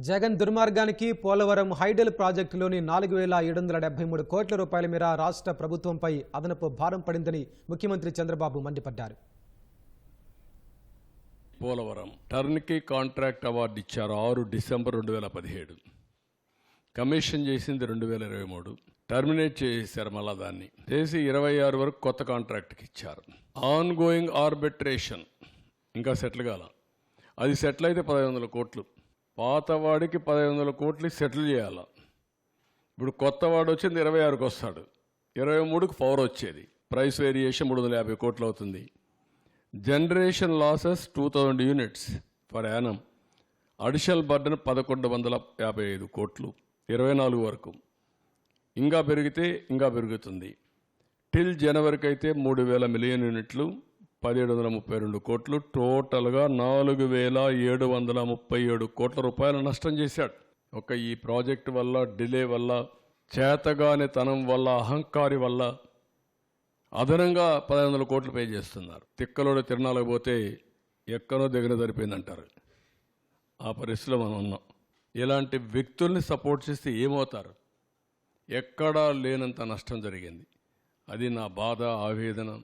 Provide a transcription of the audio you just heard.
జగన్ దుర్మార్గానికి పోలవరం హైడెల్ ప్రాజెక్టులోని నాలుగు వేల ఏడు వందల డెబ్బై మూడు కోట్ల రూపాయల మేర రాష్ట్ర ప్రభుత్వంపై అదనపు భారం పడిందని ముఖ్యమంత్రి చంద్రబాబు మండిపడ్డారు. పోలవరం టర్న్కీ కాంట్రాక్ట్ అవార్డు ఇచ్చారు ఆరు డిసెంబర్ రెండు వేల పదిహేడు. కమిషన్ చేసింది రెండు వేల ఇరవై మూడు. టర్మినేట్ చేశారు మళ్ళా దాన్ని. చేసి ఇరవై ఆరు వరకు కొత్త కాంట్రాక్ట్కి ఇచ్చారు. Ongoing arbitration. ఇంకా సెటిల్ కాల. అది సెటిల్ అయితే పదహైదు వందల కోట్లు. పాతవాడికి పదహైదు వందల కోట్లు సెటిల్ చేయాల? ఇప్పుడు కొత్తవాడు వచ్చింది ఇరవై ఆరుకి వస్తాడు. ఇరవై మూడుకు పవర్ వచ్చేది. ప్రైస్ వేరియేషన్ మూడు వందల యాభై కోట్లు అవుతుంది. Generation losses two thousand units per annum. Additional burden పదకొండు వందల యాభై ఐదు కోట్లు. ఇరవై నాలుగు వరకు. ఇంకా పెరిగితే ఇంకా పెరుగుతుంది. టిల్ జనవరికి అయితే మూడు వేల మిలియన్ యూనిట్లు. పదిహేడు వందల ముప్పై రెండు కోట్లు టోటల్గా నాలుగు వేల ఏడు వందల ముప్పై ఏడు కోట్ల రూపాయల నష్టం చేశాడు. ఒక ఈ ప్రాజెక్టు వల్ల డిలే వల్ల చేతగాని తనం వల్ల అహంకారి వల్ల అదనంగా పదిహేను వందల కోట్లు పే చేస్తున్నారు. తిక్కలోడు తిరణాలకు పోతే ఎక్కడో దగ్గర సరిపోయిందంటారు. ఆ పరిస్థితిలో మనం ఉన్నాం. ఇలాంటి వ్యక్తుల్ని సపోర్ట్ చేస్తే ఏమవుతారు? ఎక్కడా లేనంత నష్టం జరిగింది. అది నా బాధ ఆవేదన.